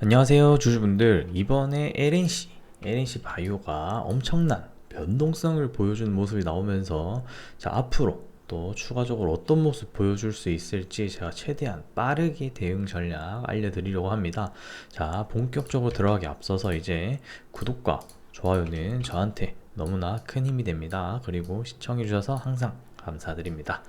안녕하세요 주주분들. 이번에 LNC LNC 바이오가 엄청난 변동성을 보여주는 모습이 나오면서 자 앞으로 또 추가적으로 어떤 모습 보여줄 수 있을지 제가 최대한 빠르게 대응 전략 알려드리려고 합니다. 자 본격적으로 들어가기 앞서서 이제 구독과 좋아요는 저한테 너무나 큰 힘이 됩니다. 그리고 시청해 주셔서 항상 감사드립니다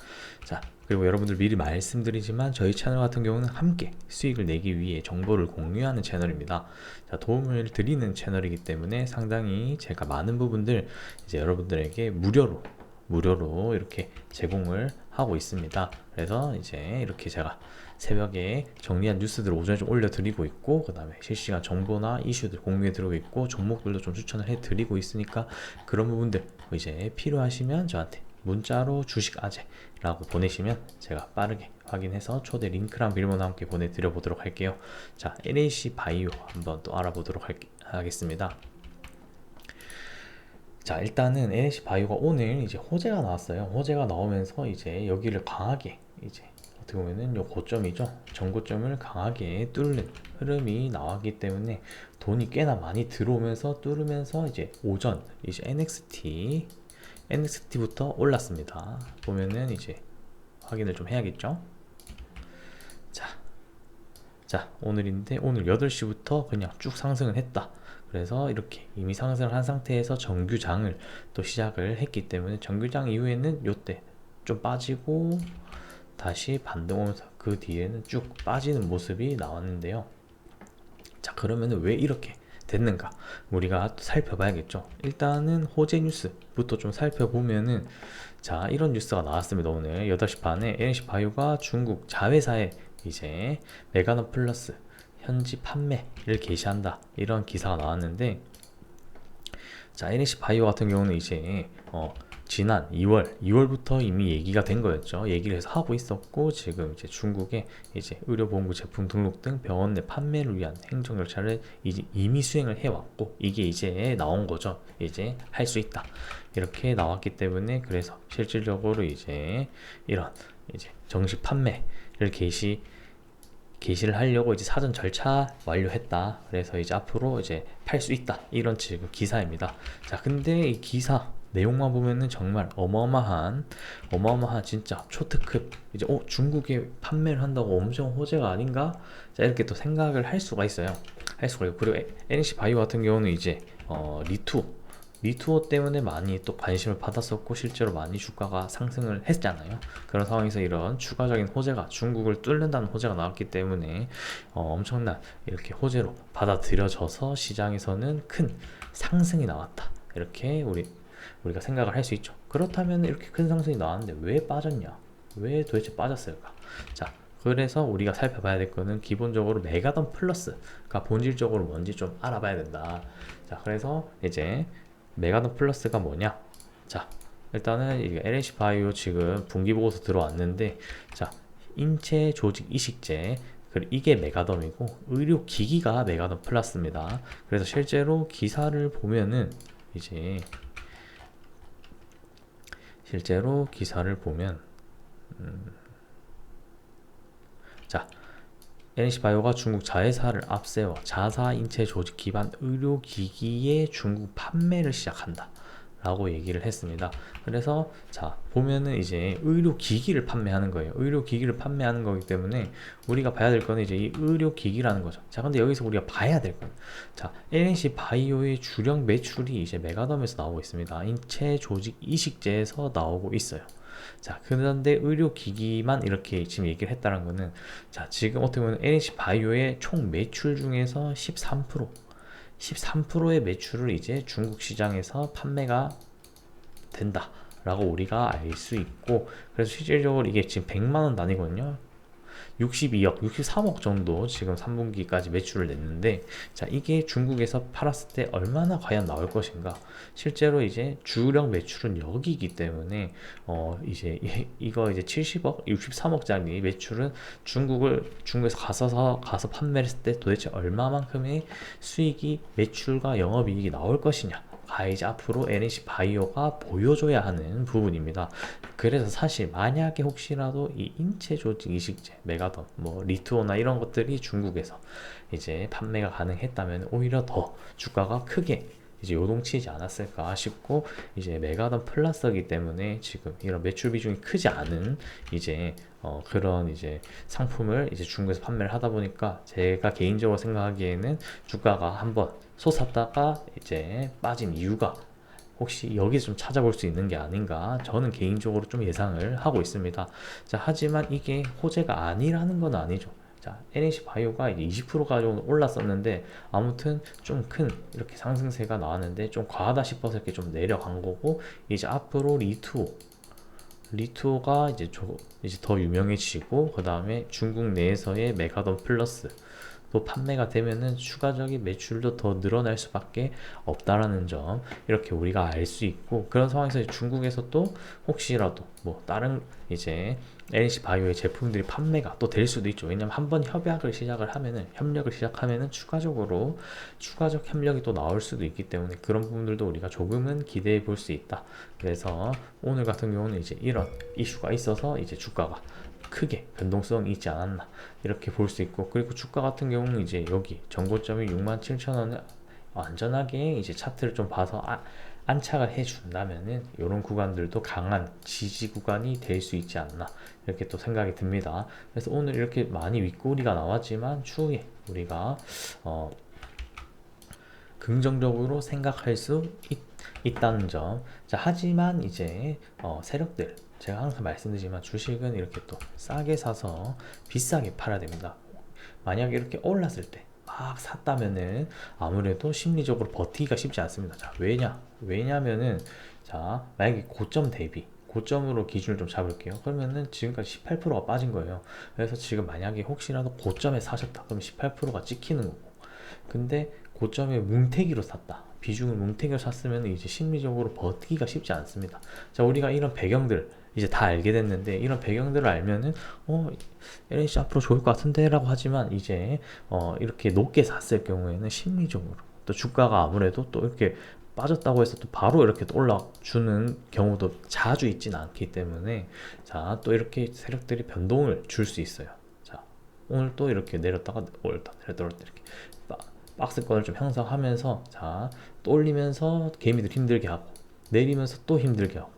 자 그리고 여러분들 미리 말씀드리지만 저희 채널 같은 경우는 함께 수익을 내기 위해 정보를 공유하는 채널입니다. 자, 도움을 드리는 채널이기 때문에 상당히 제가 많은 부분들 이제 여러분들에게 무료로 무료로 이렇게 제공을 하고 있습니다. 그래서 이제 이렇게 제가 새벽에 정리한 뉴스들을 오전에 좀 올려드리고 있고 그 다음에 실시간 정보나 이슈들 공유해드리고 있고 종목들도 좀 추천을 해드리고 있으니까 그런 부분들 이제 필요하시면 저한테 문자로 주식 아재라고 보내시면 제가 빠르게 확인해서 초대 링크랑 비밀번호 함께 보내드려 보도록 할게요. 자, LAC 바이오 한번 또 알아보도록 할, 하겠습니다. 자, 일단은 LAC 바이오가 오늘 이제 호재가 나왔어요. 호재가 나오면서 이제 여기를 강하게 이제 어떻게 보면은 요 고점이죠. 전고점을 강하게 뚫는 흐름이 나왔기 때문에 돈이 꽤나 많이 들어오면서 뚫으면서 이제 오전 이제 NXT NXT부터 올랐습니다. 보면은 이제 확인을 좀 해야겠죠. 자, 자 오늘인데 오늘 8시부터 그냥 쭉 상승을 했다. 그래서 이렇게 이미 상승을 한 상태에서 정규장을 또 시작을 했기 때문에 정규장 이후에는 요때 좀 빠지고 다시 반등 오면서 그 뒤에는 쭉 빠지는 모습이 나왔는데요. 자 그러면은 왜 이렇게 됐는가? 우리가 또 살펴봐야겠죠. 일단은 호재 뉴스부터 좀 살펴보면은 자 이런 뉴스가 나왔습니다 오늘. 8시 반에 NC 바이오가 중국 자회사에 이제 메가노 플러스 현지 판매를 개시한다 이런 기사가 나왔는데 자 NC 바이오 같은 경우는 이제 어 지난 2월, 2월부터 이미 얘기가 된 거였죠. 얘기를 해서 하고 있었고 지금 이제 중국에 이제 의료보험부 제품 등록 등 병원 내 판매를 위한 행정 절차를 이제 이미 수행을 해왔고 이게 이제 나온 거죠. 이제 할 수 있다. 이렇게 나왔기 때문에 그래서 실질적으로 이제 이런 이제 정식 판매를 개시 게시를 하려고 이제 사전 절차 완료했다. 그래서 이제 앞으로 이제 팔 수 있다. 이런 지금 기사입니다. 자, 근데 이 기사 내용만 보면은 정말 어마어마한 어마어마한 진짜 초특급. 이제 어 중국에 판매를 한다고 엄청 호재가 아닌가? 자 이렇게 또 생각을 할 수가 있어요. 할 수가 있고. 그리고 NC 바이오 같은 경우는 이제 어 리투 리투어 때문에 많이 또 관심을 받았었고 실제로 많이 주가가 상승을 했잖아요. 그런 상황에서 이런 추가적인 호재가 중국을 뚫는다는 호재가 나왔기 때문에 어, 엄청난 이렇게 호재로 받아들여져서 시장에서는 큰 상승이 나왔다. 이렇게 우리 우리가 생각을 할 수 있죠. 그렇다면 이렇게 큰 상승이 나왔는데 왜 빠졌냐? 왜 도대체 빠졌을까? 자, 그래서 우리가 살펴봐야 될 거는 기본적으로 메가던 플러스가 본질적으로 뭔지 좀 알아봐야 된다. 자, 그래서 이제 메가던 플러스가 뭐냐? 자, 일단은 이게 LNC 바이오 지금 분기 보고서 들어왔는데, 자, 인체 조직 이식제 그리고 이게 메가덤이고 의료 기기가 메가덤 플러스입니다. 그래서 실제로 기사를 보면은 이제 실제로 기사를 보면 음, 자 NC바이오가 중국 자회사를 앞세워 자사 인체 조직 기반 의료기기의 중국 판매를 시작한다. 라고 얘기를 했습니다. 그래서 자 보면은 이제 의료 기기를 판매하는 거예요. 의료 기기를 판매하는 거기 때문에 우리가 봐야 될 거는 이제 이 의료 기기라는 거죠. 자 근데 여기서 우리가 봐야 될 거는 자 LNC 바이오의 주력 매출이 이제 메가덤에서 나오고 있습니다. 인체 조직 이식제에서 나오고 있어요. 자 그런데 의료 기기만 이렇게 지금 얘기를 했다는 거는 자 지금 어떻게 보면 NC 바이오의 총 매출 중에서 13% 13%의 매출을 이제 중국 시장에서 판매가 된다. 라고 우리가 알 수 있고 그래서 실질적으로 이게 지금 100만 원 단위거든요. 62억, 63억 정도 지금 3분기까지 매출을 냈는데 자 이게 중국에서 팔았을 때 얼마나 과연 나올 것인가? 실제로 이제 주력 매출은 여기이기 때문에 어 이제 이거 이제 70억, 63억짜리 매출은 중국을 중국에서 가서 가서 판매했을 때 도대체 얼마만큼의 수익이 매출과 영업이익이 나올 것이냐? 아 이제 앞으로 LNC 바이오가 보여줘야 하는 부분입니다. 그래서 사실 만약에 혹시라도 이 인체 조직 이식제, 메가던, 뭐 리투오나 이런 것들이 중국에서 이제 판매가 가능했다면 오히려 더 주가가 크게 이제 요동치지 않았을까 싶고 이제 메가던 플러스이기 때문에 지금 이런 매출 비중이 크지 않은 이제 어 그런 이제 상품을 이제 중국에서 판매를 하다 보니까 제가 개인적으로 생각하기에는 주가가 한번 솟았다가 이제 빠진 이유가 혹시 여기서 좀 찾아볼 수 있는 게 아닌가 저는 개인적으로 좀 예상을 하고 있습니다. 자, 하지만 이게 호재가 아니라는 건 아니죠. 자, NH 바이오가 이제 20%가 좀 올랐었는데 아무튼 좀 큰 이렇게 상승세가 나왔는데 좀 과하다 싶어서 이렇게 좀 내려간 거고 이제 앞으로 리투 리투가 이제 조, 이제 더 유명해지고 그 다음에 중국 내에서의 메가던 플러스 또 판매가 되면은 추가적인 매출도 더 늘어날 수밖에 없다라는 점 이렇게 우리가 알 수 있고 그런 상황에서 중국에서 또 혹시라도 뭐 다른 이제 NC 바이오의 제품들이 판매가 또 될 수도 있죠. 왜냐면 한 번 협약을 시작을 하면은 협력을 시작하면은 추가적으로 추가적 협력이 또 나올 수도 있기 때문에 그런 부분들도 우리가 조금은 기대해 볼 수 있다. 그래서 오늘 같은 경우는 이제 이런 이슈가 있어서 이제 주가가 크게 변동성이 있지 않았나 이렇게 볼 수 있고 그리고 주가 같은 경우는 이제 여기 전고점이 67,000원을 안전하게 이제 차트를 좀 봐서 아, 안착을 해준다면은 이런 구간들도 강한 지지 구간이 될 수 있지 않나 이렇게 또 생각이 듭니다. 그래서 오늘 이렇게 많이 윗꼬리가 나왔지만 추후에 우리가 어, 긍정적으로 생각할 수 있, 다는 점. 자, 하지만 이제 어, 세력들 제가 항상 말씀드리지만 주식은 이렇게 또 싸게 사서 비싸게 팔아야 됩니다. 만약에 이렇게 올랐을 때 막 샀다면은 아무래도 심리적으로 버티기가 쉽지 않습니다. 자, 왜냐? 왜냐면은 자, 만약에 고점 대비 고점으로 기준을 좀 잡을게요. 그러면은 지금까지 18%가 빠진 거예요. 그래서 지금 만약에 혹시라도 고점에 사셨다. 그럼 18%가 찍히는 거고. 근데 고점에 뭉태기로 샀다. 비중을 뭉태기로 샀으면 이제 심리적으로 버티기가 쉽지 않습니다. 자, 우리가 이런 배경들 이제 다 알게 됐는데 이런 배경들을 알면은 어 LNC 앞으로 좋을 것 같은데라고 하지만 이제 어 이렇게 높게 샀을 경우에는 심리적으로 또 주가가 아무래도 또 이렇게 빠졌다고 해서 또 바로 이렇게 또 올라주는 경우도 자주 있지는 않기 때문에 자 또 이렇게 세력들이 변동을 줄 수 있어요. 자 오늘 또 이렇게 내렸다가 올렸다 내렸다 올렸다 이렇게 박스권을 좀 형성하면서 자 또 올리면서 개미들 힘들게 하고 내리면서 또 힘들게 하고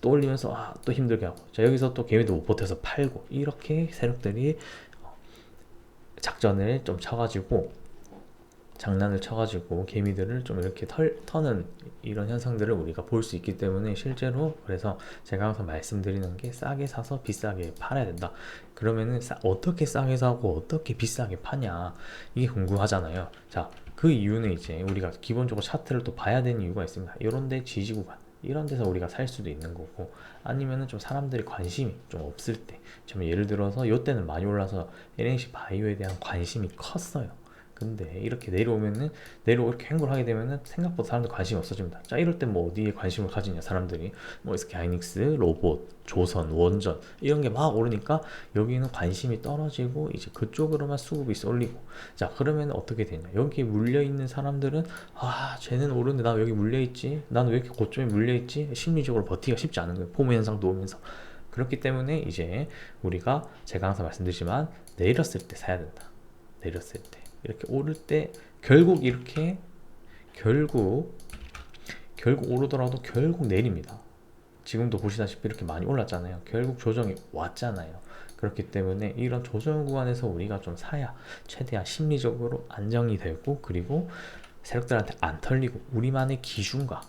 또 올리면서 아, 또 힘들게 하고 자 여기서 또 개미도 못 버텨서 팔고 이렇게 세력들이 어, 작전을 좀 쳐가지고 장난을 쳐가지고 개미들을 좀 이렇게 털, 터는 이런 현상들을 우리가 볼 수 있기 때문에 실제로 그래서 제가 항상 말씀드리는 게 싸게 사서 비싸게 팔아야 된다. 그러면은 싸, 어떻게 싸게 사고 어떻게 비싸게 파냐 이게 궁금하잖아요. 자, 그 이유는 이제 우리가 기본적으로 차트를 또 봐야 되는 이유가 있습니다. 이런데 지지 구간 이런 데서 우리가 살 수도 있는 거고 아니면은 좀 사람들이 관심이 좀 없을 때, 좀 예를 들어서 이때는 많이 올라서 LNC 바이오에 대한 관심이 컸어요. 근데 이렇게 내려오면은 내려오 이렇게 행보를 하게 되면은 생각보다 사람들 관심이 없어집니다. 자 이럴 때뭐 어디에 관심을 가지냐 사람들이. 뭐 SK 하이닉스, 로봇, 조선, 원전 이런 게 막 오르니까 여기는 관심이 떨어지고 이제 그쪽으로만 수급이 쏠리고. 자 그러면 어떻게 되냐? 여기 물려 있는 사람들은 아 쟤는 오르는데 나 여기 물려 있지? 나는 왜 이렇게 고점에 물려 있지? 심리적으로 버티기가 쉽지 않은 거예요. 포모 현상도 오면서 그렇기 때문에 이제 우리가 제가 항상 말씀드리지만 내렸을 때 사야 된다. 내렸을 때 이렇게 오를 때 결국 이렇게 결국 결국 오르더라도 결국 내립니다. 지금도 보시다시피 이렇게 많이 올랐잖아요. 결국 조정이 왔잖아요. 그렇기 때문에 이런 조정 구간에서 우리가 좀 사야 최대한 심리적으로 안정이 되고 그리고 세력들한테 안 털리고 우리만의 기준과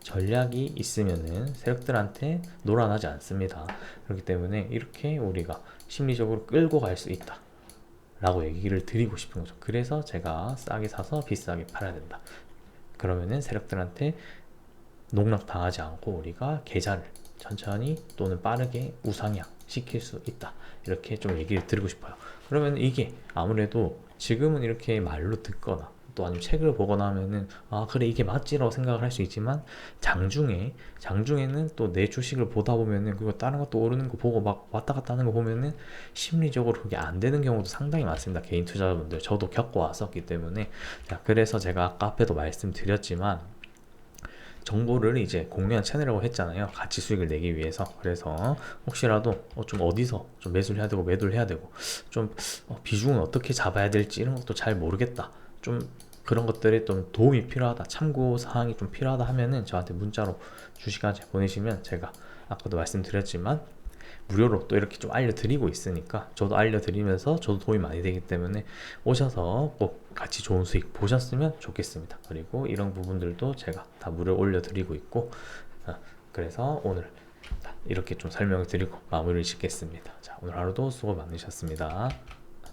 전략이 있으면은 세력들한테 놀아나지 않습니다. 그렇기 때문에 이렇게 우리가 심리적으로 끌고 갈 수 있다. 라고 얘기를 드리고 싶은 거죠. 그래서 제가 싸게 사서 비싸게 팔아야 된다. 그러면은 세력들한테 농락 당하지 않고 우리가 계좌를 천천히 또는 빠르게 우상향 시킬 수 있다. 이렇게 좀 얘기를 드리고 싶어요. 그러면 이게 아무래도 지금은 이렇게 말로 듣거나 또 아니면 책을 보거나 하면은 아 그래 이게 맞지라고 생각을 할 수 있지만 장중에 장중에는 또 내 주식을 보다 보면은 그거 다른 것도 오르는 거 보고 막 왔다 갔다 하는 거 보면은 심리적으로 그게 안 되는 경우도 상당히 많습니다 개인 투자자분들 저도 겪어 왔었기 때문에 자 그래서 제가 아까 앞에도 말씀드렸지만 정보를 이제 공유한 채널이라고 했잖아요. 같이 수익을 내기 위해서. 그래서 혹시라도 어, 좀 어디서 좀 매수를 해야 되고 매도를 해야 되고 좀 어, 비중은 어떻게 잡아야 될지 이런 것도 잘 모르겠다. 좀 그런 것들에 좀 도움이 필요하다. 참고 사항이 좀 필요하다 하면은 저한테 문자로 주시까지 보내시면 제가 아까도 말씀드렸지만 무료로 또 이렇게 좀 알려드리고 있으니까 저도 알려드리면서 저도 도움이 많이 되기 때문에 오셔서 꼭 같이 좋은 수익 보셨으면 좋겠습니다. 그리고 이런 부분들도 제가 다 무료 올려드리고 있고 어, 그래서 오늘 이렇게 좀 설명을 드리고 마무리를 짓겠습니다. 자 오늘 하루도 수고 많으셨습니다.